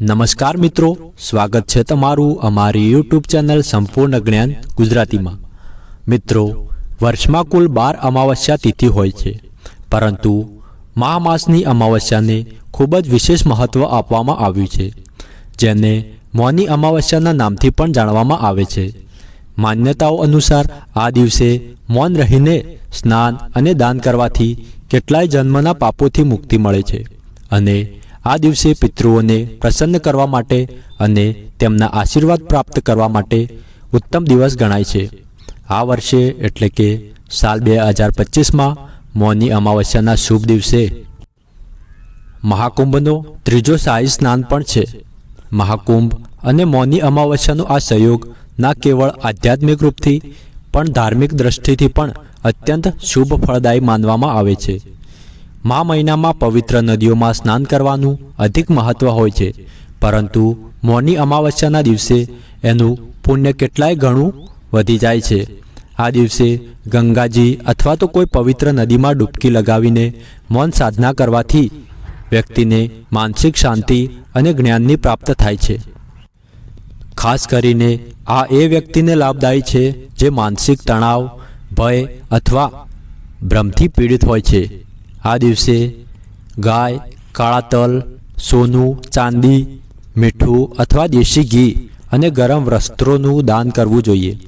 નમસ્કાર મિત્રો, સ્વાગત છે તમારું અમારી યુટ્યુબ ચેનલ સંપૂર્ણ જ્ઞાન ગુજરાતીમાં. મિત્રો, વર્ષમાં કુલ બાર અમાવસ્યા તિથિ હોય છે, પરંતુ મહામાસની અમાવસ્યાને ખૂબ જ વિશેષ મહત્ત્વ આપવામાં આવ્યું છે, જેને મૌની અમાવસ્યાના નામથી પણ જાણવામાં આવે છે. માન્યતાઓ અનુસાર, આ દિવસે મૌન રહીને સ્નાન અને દાન કરવાથી કેટલાય જન્મના પાપોથી મુક્તિ મળે છે અને આ દિવસે પિતૃઓને પ્રસન્ન કરવા માટે અને તેમના આશીર્વાદ પ્રાપ્ત કરવા માટે ઉત્તમ દિવસ ગણાય છે. આ વર્ષે એટલે કે સાલ બે હજાર પચીસમાં મૌની અમાવસ્યાના શુભ દિવસે મહાકુંભનો ત્રીજો શાહી સ્નાન પણ છે. મહાકુંભ અને મૌની અમાવસ્યાનો આ સંયોગ ના કેવળ આધ્યાત્મિક રૂપથી પણ ધાર્મિક દ્રષ્ટિથી પણ અત્યંત શુભ ફળદાયી માનવામાં આવે છે. મા મહિનામાં પવિત્ર નદીઓમાં સ્નાન કરવાનું અધિક મહત્વ હોય છે. પરંતુ મૌની અમાવસ્યાના દિવસે એનું પુણ્ય કેટલાય ગણું વધી જાય છે. આ દિવસે ગંગાજી અથવા તો કોઈ પવિત્ર નદીમાં ડૂબકી લગાવીને મૌન સાધના કરવાથી વ્યક્તિને માનસિક શાંતિ અને જ્ઞાનની પ્રાપ્ત થાય છે. ખાસ કરીને આ એ વ્યક્તિને લાભદાયી છે જે માનસિક તણાવ, ભય અથવા ભ્રમથી પીડિત હોય છે. આ દિવસે ગાય, કાળા તલ, સોનું, ચાંદી, મીઠું અથવા દેશી ઘી અને ગરમ વસ્ત્રોનું દાન કરવું જોઈએ.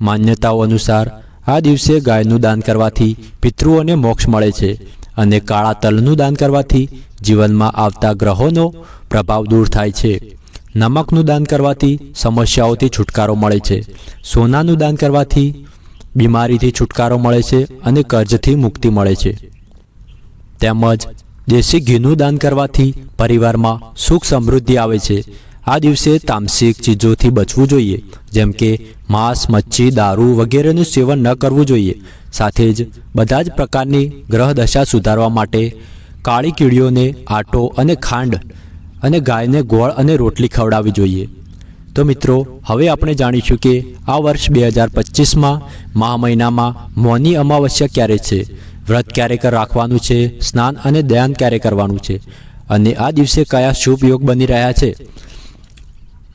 માન્યતાઓ અનુસાર આ દિવસે ગાયનું દાન કરવાથી પિતૃઓને મોક્ષ મળે છે અને કાળા તલનું દાન કરવાથી જીવનમાં આવતા ગ્રહોનો પ્રભાવ દૂર થાય છે. નમકનું દાન કરવાથી સમસ્યાઓથી છુટકારો મળે છે. સોનાનું દાન કરવાથી બીમારીથી છુટકારો મળે છે અને કર્જથી મુક્તિ મળે છે. તેમજ દેશી ઘીનું દાન કરવાથી પરિવારમાં સુખ સમૃદ્ધિ આવે છે. આ દિવસે તામસિક ચીજોથી બચવું જોઈએ, જેમ કે માંસ, મચ્છી, દારૂ વગેરેનું સેવન ન કરવું જોઈએ. સાથે જ બધા જ પ્રકારની ગ્રહ દશા સુધારવા માટે કાળી કીડીઓને આટો અને ખાંડ અને ગાયને ગોળ અને રોટલી ખવડાવવી જોઈએ. તો મિત્રો, હવે આપણે જાણીશું કે આ વર્ષ બે હજાર પચીસમાં મહા મહિનામાં મૌની અમાવસ્યા ક્યારે છે? વ્રત ક્યારે રાખવાનું છે, સ્નાન અને ધ્યાન ક્યારે કરવાનું છે અને આ દિવસે કયા શુભ યોગ બની રહ્યા છે?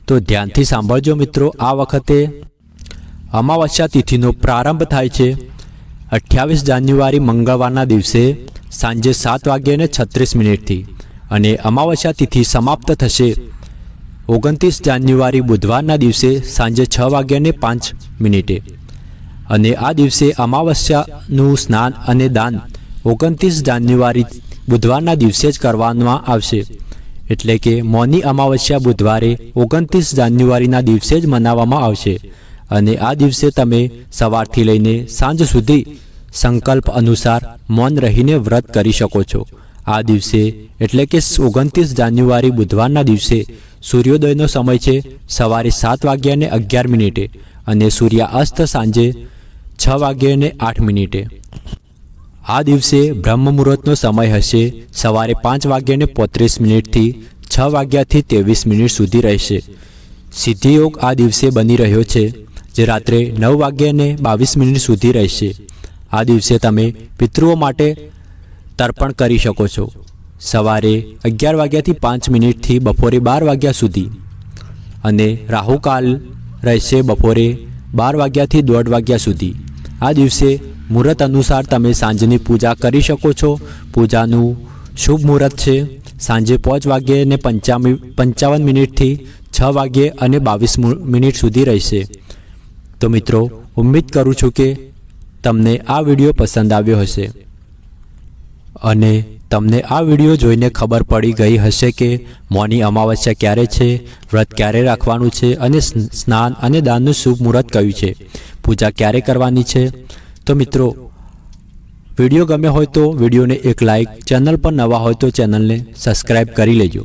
તો ધ્યાનથી સાંભળજો મિત્રો, આ વખતે અમાવસ્યા તિથિનો પ્રારંભ થાય છે. અઠ્યાવીસ જાન્યુઆરી મંગળવારના દિવસે સાંજે સાત વાગ્યે છત્રીસ મિનિટથી અને અમાવસ્યા તિથિ સમાપ્ત થશે. ઓગણત્રીસ જાન્યુઆરી બુધવારના દિવસે સાંજે છ વાગ્યાને પાંચ મિનિટે. અને આ દિવસે અમાવસ્યાનું સ્નાન અને દાન ઓગણત્રીસ જાન્યુઆરી બુધવારના દિવસે જ કરવામાં આવશે. એટલે કે મૌની અમાવસ્યા બુધવારે ઓગણત્રીસ જાન્યુઆરીના દિવસે જ મનાવવામાં આવશે. અને આ દિવસે તમે સવારથી લઈને સાંજ સુધી સંકલ્પ અનુસાર મૌન રહીને વ્રત કરી શકો છો. આ દિવસે એટલે કે ઓગણત્રીસ જાન્યુઆરી બુધવારના દિવસે સૂર્યોદયનો સમય છે સવારે સાત વાગ્યાને અગિયાર મિનિટે અને સૂર્યાસ્ત સાંજે છ વાગ્યાને આઠ મિનિટે. આ દિવસે બ્રહ્મ મુહૂર્તનો સમય હશે. સવારે પાંચ વાગ્યાને પોત્રીસ મિનિટથી છ વાગ્યાથી ત્રેવીસ મિનિટ સુધી રહેશે. સિદ્ધિયોગ આ દિવસે બની રહ્યો છે, જે રાત્રે નવ વાગ્યાને બાવીસ મિનિટ સુધી રહેશે. આ દિવસે તમે પિતૃઓ માટે તર્પણ કરી શકો છો. સવારે અગિયાર વાગ્યાથી પાંચ મિનિટથી બપોરે બાર વાગ્યા સુધી. અને રાહુકાલ રહેશે બપોરે બાર વાગ્યાથી દોઢ વાગ્યા સુધી. આ દિવસે મુહૂર્ત અનુસાર તમે સાંજની પૂજા કરી શકો છો. પૂજાનું શુભ મુહૂર્ત છે. સાંજે પાંચ વાગ્યે ને પંચામી, પંચાવન મિનિટથી છ વાગ્યે અને બાવીસ મિનિટ સુધી રહેશે. તો મિત્રો, ઉમ્મીદ કરું છું કે તમને આ વીડિયો પસંદ આવ્યો હશે. અને તમને આ વીડિયો જોઈને ખબર પડી ગઈ હશે કે મૌની અમાવસ્યા ક્યારે છે, વ્રત ક્યારે રાખવાનું છે અને સ્નાન અને દાનનું શુભ મુહૂર્ત કયું છે. પૂજા ક્યારે કરવાની છે? તો મિત્રો, વીડિયો ગમે હોય તો વિડીયોને એક લાઇક ચેનલ પર નવા હોય તો ચેનલને સબસ્ક્રાઈબ કરી લેજો.